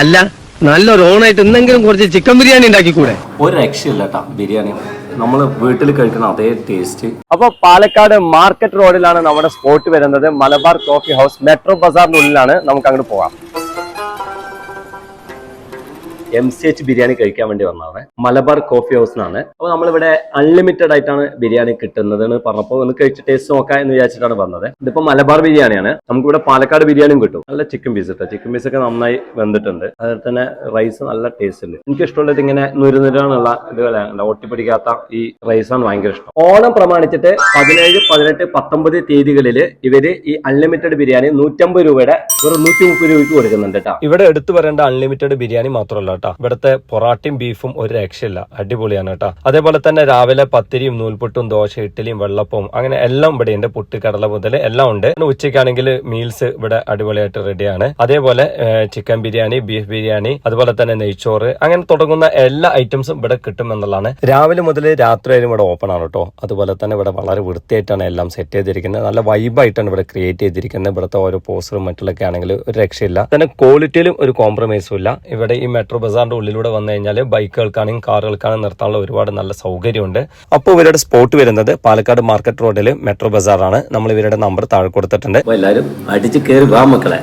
അല്ല നല്ലൊരു ഓണായിട്ട് എന്തെങ്കിലും കുറച്ച് ചിക്കൻ ബിരിയാണി ഉണ്ടാക്കിക്കൂടെ? ഒരു രക്ഷയില്ല കേട്ടോ ബിരിയാണി. നമ്മൾ വീട്ടിൽ കഴിക്കുന്ന അതേ ടേസ്റ്റ് അപ്പൊ പാലക്കാട് മാർക്കറ്റ് റോഡിലാണ് നമ്മുടെ സ്പോട്ട് വരുന്നത്. മലബാർ കോഫി ഹൗസ് മെട്രോ ബസാറിനുള്ളിലാണ് ഉള്ളിലാണ് നമുക്ക് അങ്ങോട്ട് പോകാം. എം സി എച്ച് ബിരിയാണി കഴിക്കാൻ വേണ്ടി വന്നതാണ്. മലബാർ കോഫി ഹൗസ് എന്നാണ് അപ്പോൾ നമ്മളിവിടെ അൺലിമിറ്റഡ് ആയിട്ടാണ് ബിരിയാണി കിട്ടുന്നത് എന്ന് പറഞ്ഞപ്പോൾ ഒന്ന് കഴിച്ച് ടേസ്റ്റ് നോക്കാം എന്ന് വിചാരിച്ചിട്ടാണ് വന്നത്. ഇതിപ്പോ മലബാർ ബിരിയാണിയാണ്. നമുക്ക് ഇവിടെ പാലക്കാട് ബിരിയാണിയും കിട്ടും. നല്ല ചിക്കൻ പീസ് കേട്ടോ ചിക്കൻ പീസ് ഒക്കെ നന്നായി വെന്തിട്ടുണ്ട്. അതുപോലെ തന്നെ റൈസ് നല്ല ടേസ്റ്റ് ഉണ്ട്. എനിക്ക് ഇഷ്ടമുള്ളത് ഇങ്ങനെ നുരുനുരാനുള്ള ഇതുപോലെ ഒട്ടിപ്പിടിക്കാത്ത ഈ റൈസാണ് ഭയങ്കര ഇഷ്ടം. ഓണം പ്രമാണിച്ചിട്ട് പതിനേഴ് പതിനെട്ട് പത്തൊമ്പത് തീയതികളിൽ ഇവർ ഈ അൺലിമിറ്റഡ് ബിരിയാണി നൂറ്റമ്പത് രൂപയുടെ ഒരു നൂറ്റി മുപ്പത് രൂപയ്ക്ക് കൊടുക്കുന്നുണ്ട് കേട്ടോ. ഇവിടെ എടുത്തു പറയേണ്ട അൺലിമിറ്റഡ് ബിരിയാണി മാത്രമല്ല കേട്ടോ. ഇവിടുത്തെ പൊറാട്ടയും ബീഫും ഒരു രക്ഷയില്ല. അടിപൊളിയാണ് കേട്ടോ. അതേപോലെ തന്നെ രാവിലെ പത്തിരിയും നൂൽപുട്ടും ദോശ ഇഡ്ഡലിയും വെള്ളപ്പവും അങ്ങനെ എല്ലാം ഇവിടെ ഉണ്ട്. പുട്ട് കടല മുതൽ എല്ലാം ഉണ്ട്. ഉച്ചയ്ക്കാണെങ്കിൽ മീൽസ് ഇവിടെ അടിപൊളിയായിട്ട് റെഡിയാണ് അതേപോലെ ചിക്കൻ ബിരിയാണി ബീഫ് ബിരിയാണി അതുപോലെ തന്നെ നെയ്ച്ചോറ് അങ്ങനെ തുടങ്ങുന്ന എല്ലാ ഐറ്റംസും ഇവിടെ കിട്ടും എന്നുള്ളതാണ്. രാവിലെ മുതൽ രാത്രി വരെ ഇവിടെ ഓപ്പൺ ആണ് കേട്ടോ. അതുപോലെ തന്നെ ഇവിടെ വളരെ വൃത്തിയായിട്ടാണ് എല്ലാം സെറ്റ് ചെയ്തിരിക്കുന്നത്. നല്ല വൈബായിട്ടാണ് ഇവിടെ ക്രിയേറ്റ് ചെയ്തിരിക്കുന്നത്. ഇവിടുത്തെ ഓരോ പോസ്റ്ററും മറ്റുള്ളൊക്കെ ആണെങ്കിൽ ഒരു രക്ഷയില്ല. തന്നെ ക്വാളിറ്റിയിലും ഒരു കോംപ്രമൈസും ഇല്ല. ഇവിടെ ഈ മെട്രോ ബസാറിന്റെ ഉള്ളിലൂടെ വന്നു കഴിഞ്ഞാൽ ബൈക്കുകൾക്കാണെങ്കിൽ കാറുകൾക്കാണെങ്കിൽ നിർത്താനുള്ള ഒരുപാട് നല്ല സൗകര്യമുണ്ട്. അപ്പോൾ ഇവരുടെ സ്പോട്ട് വരുന്നത് പാലക്കാട് മാർക്കറ്റ് റോഡിൽ മെട്രോ ബസാറാണ്. നമ്മൾ ഇവരുടെ നമ്പർ താഴെ കൊടുത്തിട്ടുണ്ട്. അപ്പോൾ എല്ലാവരും അടിച്ച് കയറി വാ മക്കളെ.